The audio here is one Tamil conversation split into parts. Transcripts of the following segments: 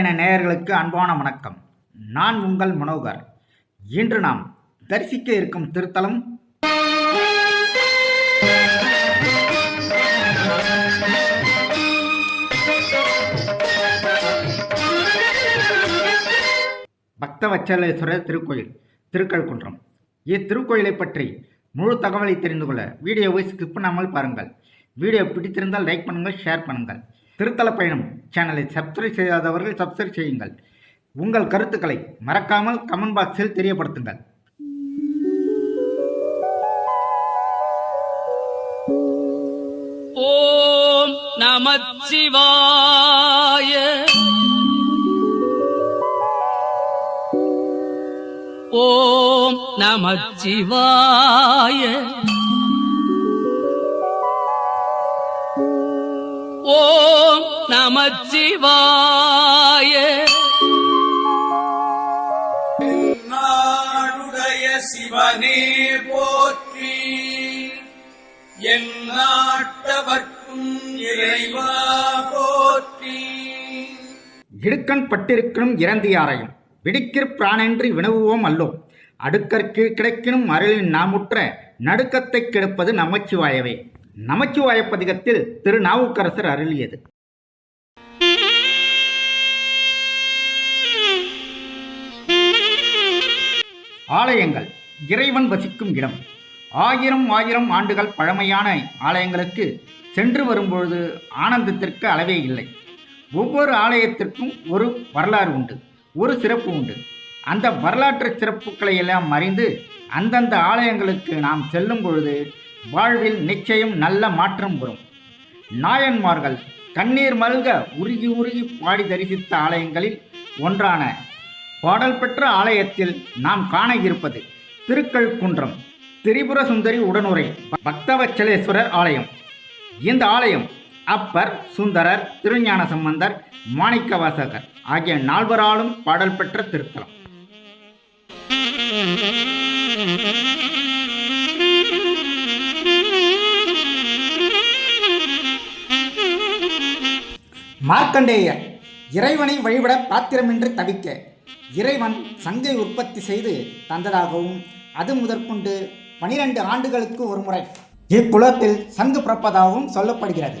பயண நேயர்களுக்கு அன்பான வணக்கம். நான் உங்கள் மனோகர். இன்று நாம் தரிசிக்க இருக்கும் திருத்தலம் பக்தவச்சலேஸ்வரர் திருக்கோயில் திருக்கழுக்குன்றம். இத்திருக்கோயிலை பற்றி முழு தகவலை தெரிந்து கொள்ள வீடியோவை ஸ்கிப் பண்ணாமல் பாருங்கள். வீடியோ பிடித்திருந்தால் லைக் பண்ணுங்கள் ஷேர் பண்ணுங்கள். திருத்தல பயணம் சேனலை சப்ஸ்கிரைப் செய்யாதவர்கள் சப்ஸ்கிரைப் செய்யுங்கள். உங்கள் கருத்துக்களை மறக்காமல் கமெண்ட் பாக்ஸில் தெரியப்படுத்துங்கள். ஓம் நமச்சிவாய. ஓம் நமச்சிவாய. ஓம் நமச்சிவாய. நாடுடைய சிவனே போற்றி. என் நாட்டவர்க்கும் இறைவா போற்றி. இடுக்கண் பட்டிருக்கணும் இறந்தியாரையும். விடுக்கிற் பிரானென்று வினவுவோம் அல்லோம். அடுக்கற்கு கிடைக்கணும் அருளின் நாமுற்ற நடுக்கத்தை கெடுப்பது நமச்சிவாயவே. நமச்சிவாய பதிகத்தில் திருநாவுக்கரசர் அருளியது. ஆலயங்கள் இறைவன் வசிக்கும் இடம். ஆயிரம் ஆயிரம் ஆண்டுகள் பழமையான ஆலயங்களுக்கு சென்று வரும்பொழுது ஆனந்தத்திற்கு அளவே இல்லை. ஒவ்வொரு ஆலயத்திற்கும் ஒரு வரலாறு உண்டு ஒரு சிறப்பு உண்டு. அந்த வரலாற்று சிறப்புகளை எல்லாம் அறிந்து அந்தந்த ஆலயங்களுக்கு நாம் செல்லும் பொழுது வாழ்வில் நிச்சயம் நல்ல மாற்றம் வரும். நாயன்மார்கள் கண்ணீர் மல்க உருகி உருகி பாடி தரிசித்த ஆலயங்களில் ஒன்றான பாடல் பெற்ற ஆலயத்தில் நாம் காண இருப்பது திருக்கழுக்குன்றம் திரிபுர சுந்தரி உடனுரை பக்தவச்சலேஸ்வரர் ஆலயம். இந்த ஆலயம் அப்பர் சுந்தரர் திருஞான சம்பந்தர் மாணிக்கவாசகர் ஆகிய நால்வராலும் பாடல் பெற்ற திருத்தலம். மார்க்கண்டேயர் இறைவனை வழிபட பாத்திரமின்றி தவிக்க இறைவன் சங்கை உற்பத்தி செய்து தந்ததாகவும் அது முதற்கொண்டு பனிரெண்டு ஆண்டுகளுக்கு ஒரு முறை இக்குலத்தில் சங்கு பிறப்பதாகவும் சொல்லப்படுகிறது.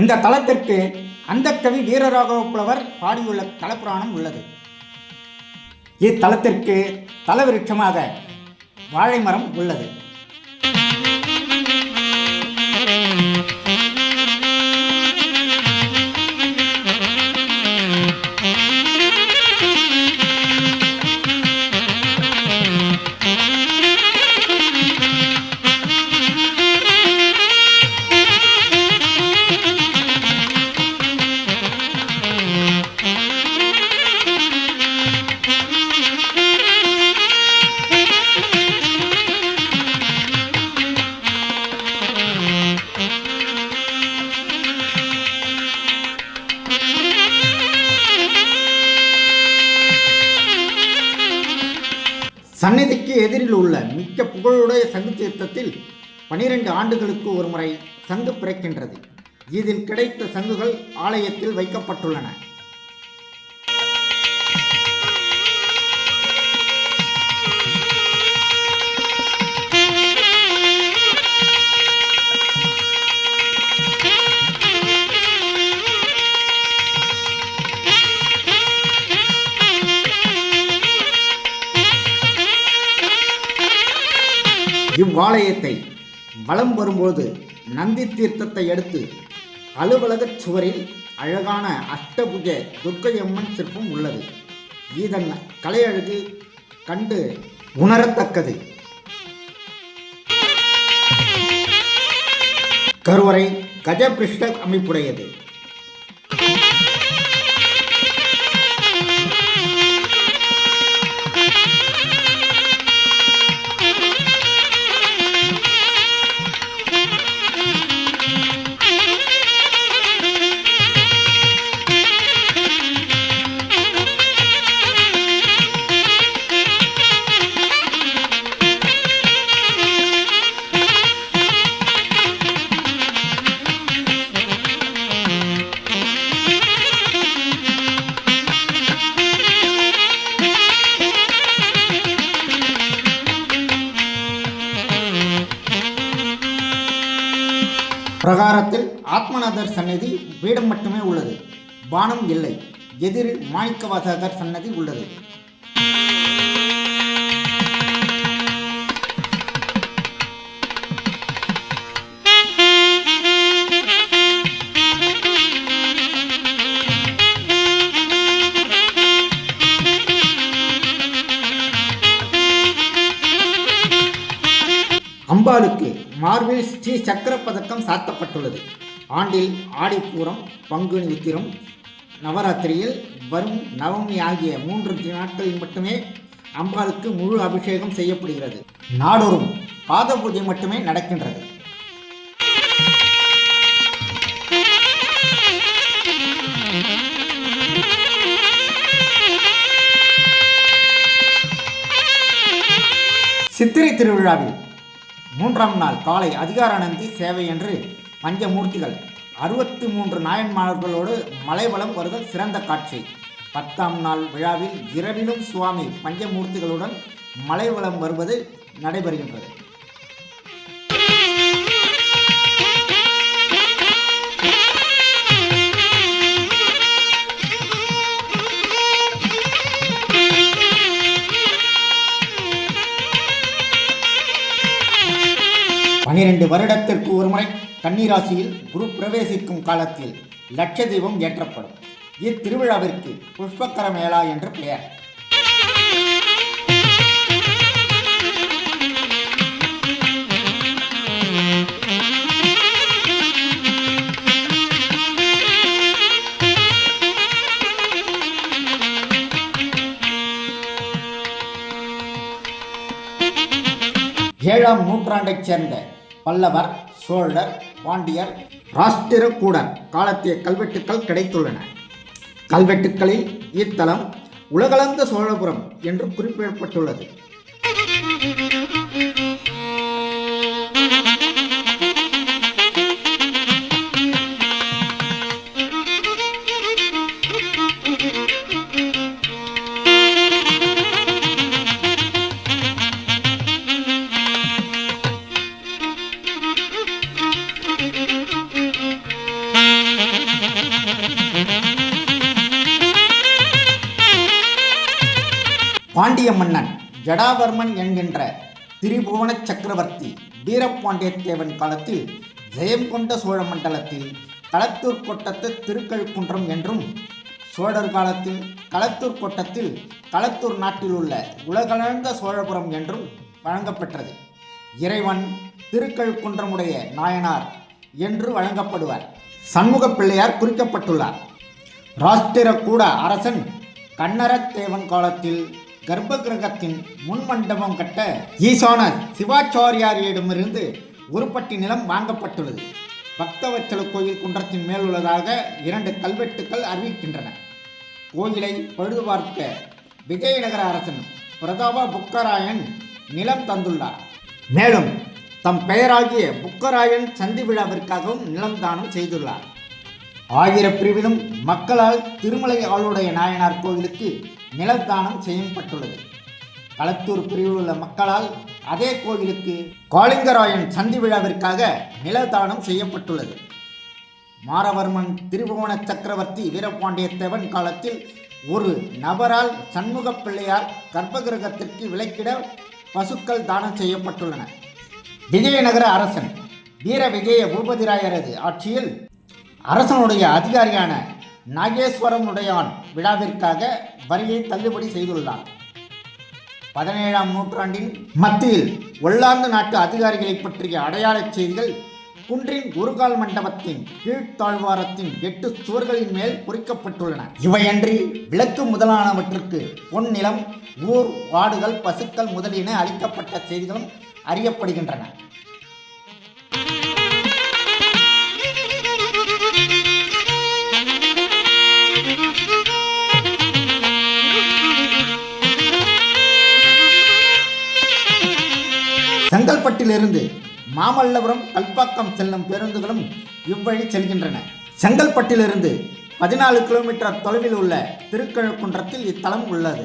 இந்த தலத்திற்கு அந்த கவி வீரராகவ புலவர் பாடியுள்ள தலப்புராணம் உள்ளது. இத்தலத்திற்கு தலவிருட்சமாக வாழை மரம் உள்ளது. சந்நிதிக்கு எதிரில் உள்ள மிக்க புகழுடைய சங்கு தீர்த்தத்தில் பனிரெண்டு ஆண்டுகளுக்கு ஒரு முறை சங்கு பிறக்கின்றது. இதில் கிடைத்த சங்குகள் ஆலயத்தில் வைக்கப்பட்டுள்ளன. இவ்வாலயத்தை வலம் வரும்போது நந்தி தீர்த்தத்தை எடுத்து அலுவலகச் சுவரில் அழகான அஷ்டபுஜ துர்க்கையம்மன் சிற்பம் உள்ளது. இதன் கலையழகு கண்டு உணரத்தக்கது. கருவறை கஜபிருஷ்ட அமைப்புடையது. பிரகாரத்தில் ஆத்மநாதர் சன்னதி பீடம் மட்டுமே உள்ளது. பானம் இல்லை. எதிரில் மாணிக்கவாசகர் சன்னதி உள்ளது. மார்பில் ஸ்ரீ சக்கர பதக்கம் சாத்தப்பட்டுள்ளது. ஆண்டில் ஆடிப்பூரம் பங்குனி உத்திரம் நவராத்திரியில் வரும் நவமி ஆகிய மூன்று நாட்களில் மட்டுமே அம்பாளுக்கு முழு அபிஷேகம் செய்யப்படுகிறது. நாடோறும் பாத பூஜை மட்டுமே நடக்கின்றது. சித்திரை திருவிழாவில் மூன்றாம் நாள் காலை அதிகாரானந்தி சேவை என்று பஞ்சமூர்த்திகள் அறுபத்தி மூன்று நாயன்மார்களோடு மலைவளம் வருதல் சிறந்த காட்சி. பத்தாம் நாள் விழாவில் இரவிலும் சுவாமி பஞ்சமூர்த்திகளுடன் மலைவளம் வருவது நடைபெறுகின்றது. பனிரெண்டு வருடத்திற்கு ஒருமுறை கன்னிராசியில் குரு பிரவேசிக்கும் காலத்தில் லட்ச தீபம் ஏற்றப்படும். இத்திருவிழாவிற்கு புஷ்பக்கர மேளா என்று பெயர். ஏழாம் நூற்றாண்டைச் சேர்ந்த பல்லவர் சோழர் பாண்டியர் ராஷ்டிரக்கூடர் காலத்திய கல்வெட்டுக்கள் கிடைத்துள்ளன. கல்வெட்டுக்களில் இத்தலம் உலகளந்த சோழபுரம் என்று குறிப்பிடப்பட்டுள்ளது. ஜடாவர்மன் என்கின்ற திரிபுவன சக்கரவர்த்தி வீரபாண்டியத்தேவன் காலத்தில் ஜெயம் கொண்ட சோழ மண்டலத்தில் களத்தூர் கோட்டத்து திருக்கழுக்குன்றம் என்றும் சோழர் காலத்தில் களத்தூர் கோட்டத்தில் களத்தூர் நாட்டில் உள்ள உலகளந்த சோழபுரம் என்றும் வழங்கப்பெற்றது. இறைவன் திருக்கழுக்குன்றமுடைய நாயனார் என்று வழங்கப்படுவார். சண்முக பிள்ளையார் குறிக்கப்பட்டுள்ளார். ராஷ்டிரக்கூட அரசன் கண்ணரத்தேவன் காலத்தில் கர்ப்ப கிரகத்தின் முன் மண்டபம் கட்ட ஈசான சிவாச்சாரியாரிடமிருந்து ஒருபட்டி நிலம் வாங்கப்பட்டுள்ளது. பக்தவச்சல கோயில் குன்றத்தின் மேல் உள்ளதாக இரண்டு கல்வெட்டுக்கள் அறிவிக்கின்றன. கோயிலை பழுது பார்க்க விஜயநகர அரசன் பிரதாப புக்கராயன் நிலம் தந்துள்ளார். மேலும் தம் பெயராகிய புக்கராயன் சந்தி விழாவிற்காகவும் நிலம் தானம் செய்துள்ளார். ஆயிர பிரிவிலும் மக்களால் திருமலை ஆளுடைய நாயனார் கோவிலுக்கு நிலத்தானம் செய்யப்பட்டுள்ளது. களத்தூர் பிரிவில் உள்ள மக்களால் அதே கோவிலுக்கு காளிங்கராயன் சந்தி விழாவிற்காக நிலதானம் செய்யப்பட்டுள்ளது. மாரவர்மன் திருபுவன சக்கரவர்த்தி வீரபாண்டியத்தேவன் காலத்தில் ஒரு நபரால் சண்முக பிள்ளையார் கர்ப்பகிரகத்திற்கு விலக்கிட பசுக்கள் தானம் செய்யப்பட்டுள்ளன. விஜயநகர அரசன் வீர விஜய பூபதிராயரது ஆட்சியில் அரசனுடைய அதிகாரியான நாகேஸ்வரனுடையான் விழாவிற்காக வரியை தள்ளுபடி செய்துள்ளார் பதினேழாம் நூற்றாண்டின் மத்தியில் ஒல்லாந்து நாட்டு அதிகாரிகளை பற்றிய அடையாளச் செய்திகள் குன்றின் ஒருகால் மண்டபத்தின் கீழ்த்தாழ்வாரத்தின் எட்டு சுவர்களின் மேல் பொறிக்கப்பட்டுள்ளன. இவையன்றி விளக்கு முதலானவற்றுக்கு பொன்னிலம் ஊர் வாடுகள் பசுக்கள் முதலியன அளிக்கப்பட்ட செய்திகளும் அறியப்படுகின்றன. செங்கல்பட்டிலிருந்து மாமல்லபுரம் கல்பாக்கம் செல்லும் பேருந்துகளும் இவ்வழி செல்கின்றன. செங்கல்பட்டிலிருந்து பதினாலு கிலோமீட்டர் தொலைவில் உள்ள திருக்கழுக்குன்றத்தில் இத்தலம் உள்ளது.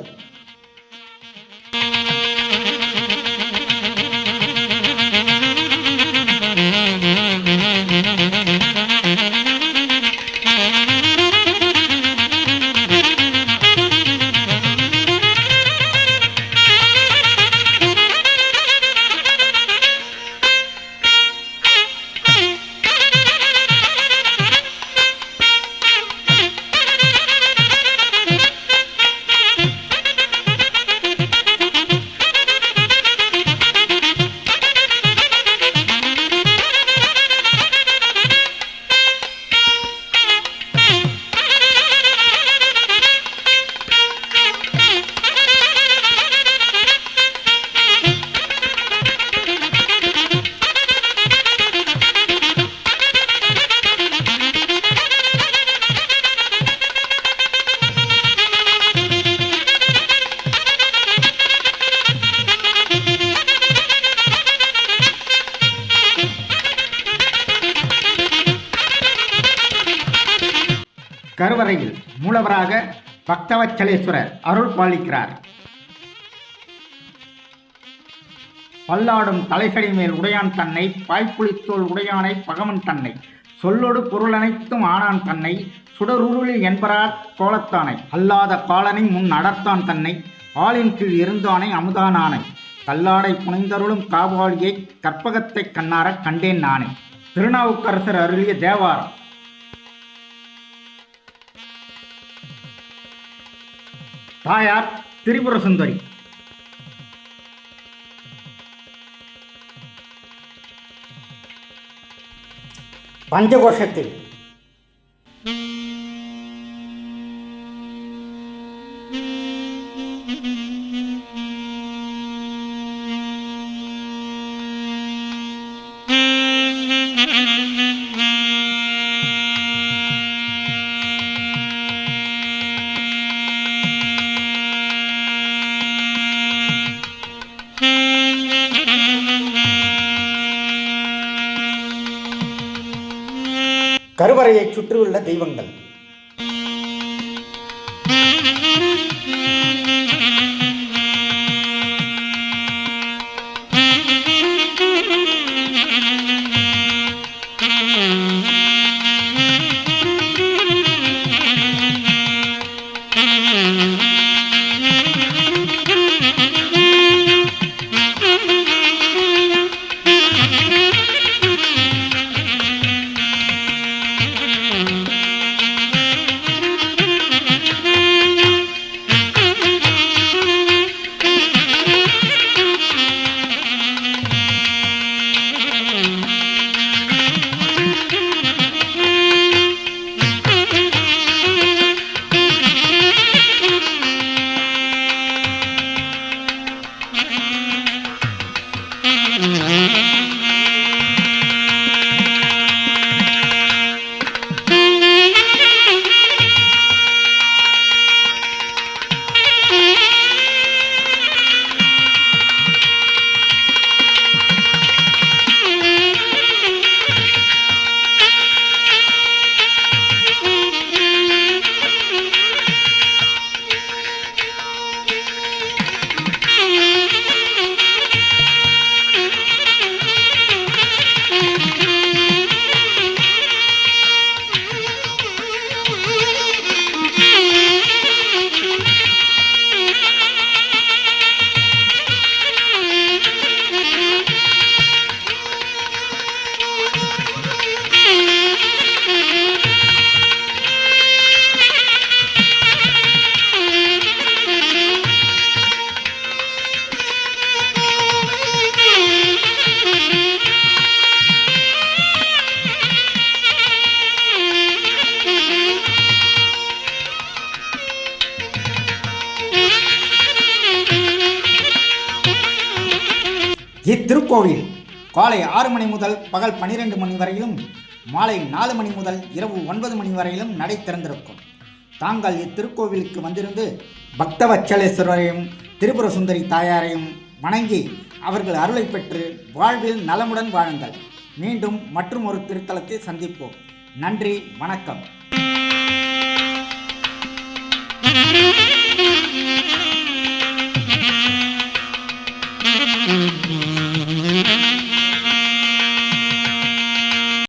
பக்தவச்சலேஸ்வரர் அருள் பாலிக்கிறார். பல்லாடும் தலைசடி மேல் உடையான் தன்னை பாய்ப்புளித்தோல் உடையானை பகவன் தன்னை சொல்லொடு பொருளனைத்தும் ஆனான் தன்னை சுடருருளி என்பரார் கோலத்தானை அல்லாத காலனை முன் அடர்த்தான் தன்னை ஆளின் கீழ் இருந்தானை அமுதானானை கல்லாடை புனைந்தருளும் காவாளியை கற்பகத்தை கண்ணாரக் கண்டேன் நானே. திருநாவுக்கரசர் அருளிய தேவாரம். தாயார் திரிபுர சுந்தரி பஞ்சகோஷத்தில் கருவறையை சுற்றியுள்ள தெய்வங்கள். திருக்கோவில். காலை ஆறு மணி முதல் பகல் பன்னிரெண்டு மணி வரையிலும் மாலை நாலு மணி முதல் இரவு ஒன்பது மணி வரையிலும் நடை திறந்திருக்கும். தாங்கள் இத்திருக்கோவிலுக்கு வந்திருந்து பக்தவச்சலேஸ்வரரையும் திரிபுர சுந்தரி தாயாரையும் வணங்கி அவர்கள் அருளை பெற்று வாழ்வில் நலமுடன் வாழுங்கள். மீண்டும் மற்றும் ஒரு திருத்தலத்தை சந்திப்போம். நன்றி வணக்கம்.